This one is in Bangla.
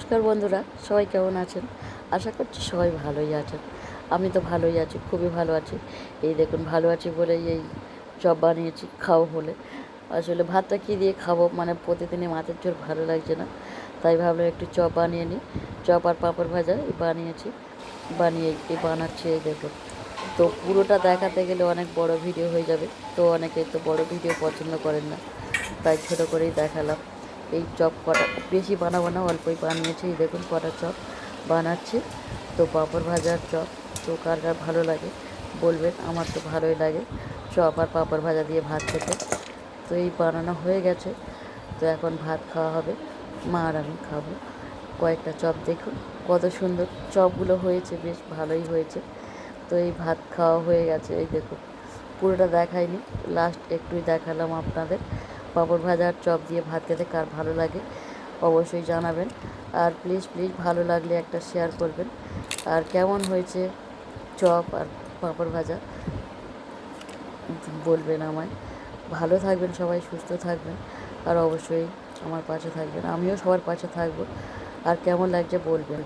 নমস্কার বন্ধুরা, সবাই কেমন আছেন? আশা করছি সবাই ভালোই আছেন। আমি তো ভালোই আছি, খুবই ভালো আছি। এই দেখুন, ভালো আছি বলেই এই চপ বানিয়েছি খাও বলে। আসলে ভাতটা কী দিয়ে খাব? মানে প্রতিদিনই মাছের ঝোল ভালো লাগছে না। তাই ভাবলাম একটু চপ বানিয়ে নিই। চপ আর পাঁপড় ভাজা এই বানিয়েছি। বানিয়ে বানাচ্ছি, এই দেখুন। তো পুরোটা দেখাতে গেলে অনেক বড় ভিডিও হয়ে যাবে। তো অনেকে তো বড় ভিডিও পছন্দ করেন না। তাই ছোটো করেই দেখালাম। এই চপ কটা, বেশি বানাবো না, অল্পই বানিয়েছি দেখুন কটা চপ বানাচ্ছি। তো পাঁপড় ভাজার চপ, তো কার ভালো লাগে বলবেন, আমার তো ভালোই লাগে। চপ আর পাঁপড় ভাজা দিয়ে ভাত খেতে। তো এই বানানো হয়ে গেছে। তো এখন ভাত খাওয়া হবে, মা আর আমি খাব। কয়েকটা চপ দেখুন, কত সুন্দর চপগুলো হয়েছে, বেশ ভালোই হয়েছে। তো এই ভাত খাওয়া হয়ে গেছে, এই দেখুন। পুরোটা দেখাইনি লাস্ট একটুই দেখালাম আপনাদের। পাঁপড় ভাজা আর চপ দিয়ে ভাত খেতে কার ভালো লাগে অবশ্যই জানাবেন। আর প্লিজ প্লিজ ভালো লাগলে একটা শেয়ার করবেন। আর কেমন হয়েছে চপ আর পাঁপড় ভাজা? বলবেন আমায়। ভালো থাকবেন সবাই, সুস্থ থাকবেন। আর অবশ্যই আমার পাশে থাকবেন। আমিও সবার পাশে থাকব। আর কেমন লাগছে বলবেন।